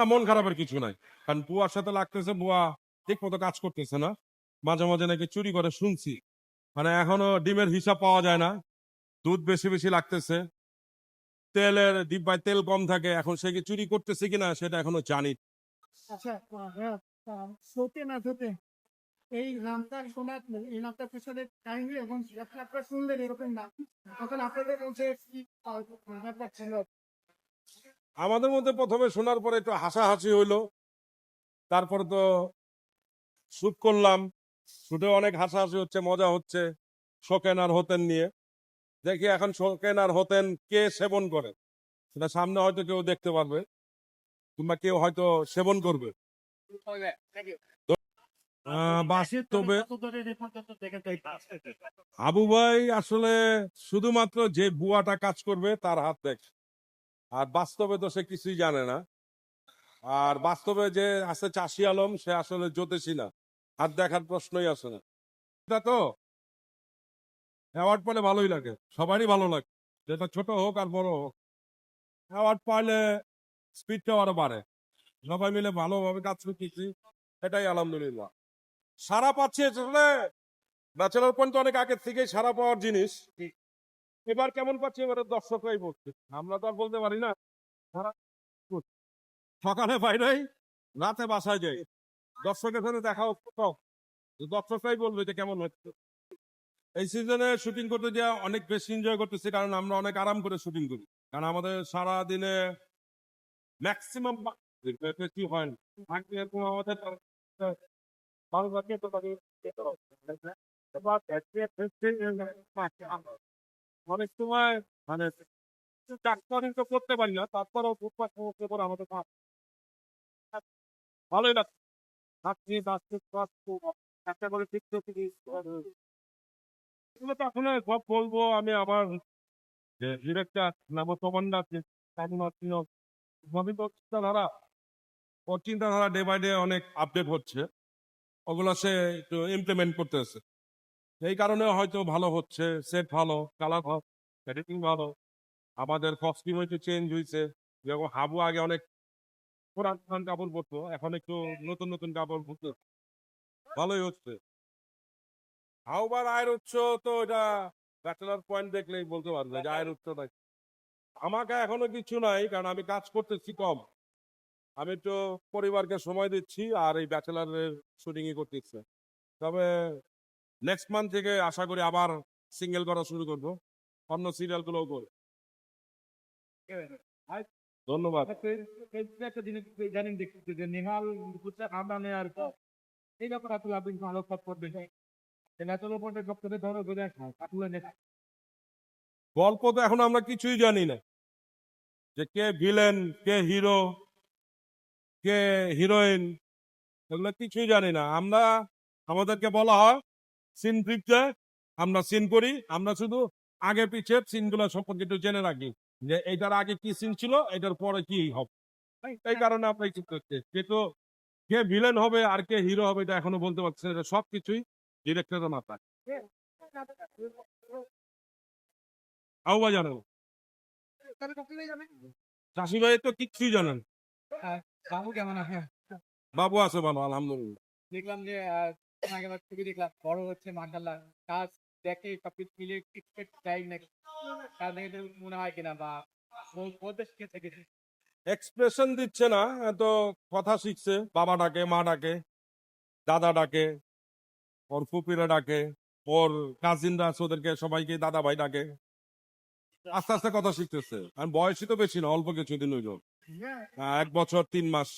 না, মন খারাপের কিছু নাই। কারণ বুয়ার সাথে লাগতেছে, বুয়া ঠিক মতো কাজ করতেছে না। মাঝে মাঝে নাকি চুরি করে শুনছি। মানে এখনও ডিমের হিসাব পাওয়া যায় না। দুধ বেশি বেশি লাগতেছে। তেলের ডিব্বায় তেল কম থাকে। এখন সে কি চুরি করতেছে কিনা সেটা এখনও জানি। আচ্ছা না আমাদের মধ্যে প্রথমে শোনার পরে একটু হাসাহাসি হইল। তারপরে তো শুট করলাম। শুটে অনেক হাসাহাসি হচ্ছে, মজা হচ্ছে, শোকেন আর হতেন নিয়ে। দেখি এখন শোকেন আর হতেন কে সেবন করে? সেটা সামনে হয়তো কেউ দেখতে পারবে, কিংবা কেউ হয়তো সেবন করবে। বাস্তবে আবু ভাই আসলে শুধুমাত্র যে বুয়াটা কাজ করবে, তার হাত দেখ। আর বাস্তবে তো সে কিছুই জানে না। আর বাস্তবে যে আছে চাষি আলম, সে আসলে জ্যোতিষী না। হাত দেখার প্রশ্নই আসে না। এটা তো অ্যাওয়ার্ড পেলে ভালোই লাগে, সবারই ভালো লাগে। যেটা ছোট হোক আর বড় হোক। অ্যাওয়ার্ড পাইলে স্পিডটাও আরও বাড়ে। সবাই মিলে ভালোভাবে কাজ করতেছি, এটাই আলহামদুলিল্লাহ। সারা পাচ্ছে ব্যাচেলর পয়েন্ট অনেক আগের থেকেই সারা পাওয়ার জিনিস। এবার কেমন পাচ্ছি? এবারে দর্শকরাই বলছে। আমরা তো আর বলতে পারি না। সকালে বাইরে রাতে বাসায় যাই। দর্শকের সাথে দেখা দর্শকরাই বলবে যে কেমন হচ্ছে। এই সিজনে শুটিং করতে যা অনেক বেশি এনজয় করতেছি, কারণ আমরা অনেক আরাম করে শুটিং করি। কারণ আমাদের সারা দিনে ম্যাক্সিমাম বেশি হয় না। এরকম আমাদের তো তাকে অনেক সময় মানে ডাক্তারিং তো করতে পারি না, তারপরেও ফুটপাত সমস্যা করে আমাদের ভালোই লাগছে। থাকছি একটা করে ঠিক এগুলো তো আসলে সব বলব আমি আমার যে ডিরেক্টর নাম যে নবীন চিন্তাধারা, ওর চিন্তাধারা ডে বাই ডে অনেক আপডেট হচ্ছে। ওগুলো সে একটু ইমপ্লিমেন্ট করতেছে এই কারণে হয়তো ভালো হচ্ছে সেট ভালো কালার ভালো এডিটিং ভালো। আমাদের কস্টিউম একটু চেঞ্জ হয়েছে যেরকম হাবু আগে অনেক পুরান কাপড় পরতো, এখন একটু নতুন নতুন কাপড় পরতো। ভালোই হচ্ছে। হাওবার আয়ের উৎস তো এটা ব্যাচেলার পয়েন্ট দেখলেই বলতে পারবে যে আয়ের উৎস নাই। আমাকে এখনও কিছু নাই, কারণ আমি কাজ করতেছি কম। আমি তো পরিবারকে সময় দিচ্ছি আর এই ব্যাচেলারের শুটিংই করতেছি। তবে নেক্সট মান্থ থেকে আশা করি আবার সিঙ্গেল করা শুরু করব। অন্য সিরিয়াল গুলোও করব। ধন্যবাদ। একটা জিনিস জানেন দেখতে যে এই ব্যাপার আপনি করবেন ন্যাচুরাল পয়েন্টের সবথেকে ধরো বোঝা গল্প তো এখন আমরা কিছুই জানি না। যে কে ভিলেন কে হিরো কে হিরোইন এগুলো কিছুই জানি না। আমরা আমাদেরকে বলা হয় সিন ফিক্সে আমরা সিন করি আমরা শুধু আগে পিছে সিনগুলো সম্পর্কে একটু জেনে রাখি যে এটার আগে কি সিন ছিল এটার পরে কি হবে। এই কারণে আমরা এই চিন্তা করছি কিন্তু কে ভিলেন হবে আর কে হিরো হবে এটা এখনও বলতে পারছি না এটা সবকিছুই ডিরেক্টরের মাথায়। আহ্বা জানেন? চাষি ভাই তো কিচ্ছুই জানেন। বাবু কেমন আছে? বাবু আছে ভালো আলহামদুলিল্লাহ। দেখলাম যে আগে আমার ছবি দেখলাম। বড় হচ্ছে কাজ দেখে সবকিছু মিলে এক্সপেক্ট চাই নাকি কাজ দেখে তো মনে হয় কিনা বা শিখে এক্সপ্রেশন দিচ্ছে না এত কথা শিখছে। বাবা ডাকে মা ডাকে দাদা ডাকে ওর ফুপিরা ডাকে ওর কাজিনরা আছে ওদেরকে সবাইকে দাদা ভাই ডাকে। আস্তে আস্তে কথা শিখতেছে। আর বয়সই তো বেশি না অল্প কিছুদিন হইল। আহ, এক বছর তিন মাস।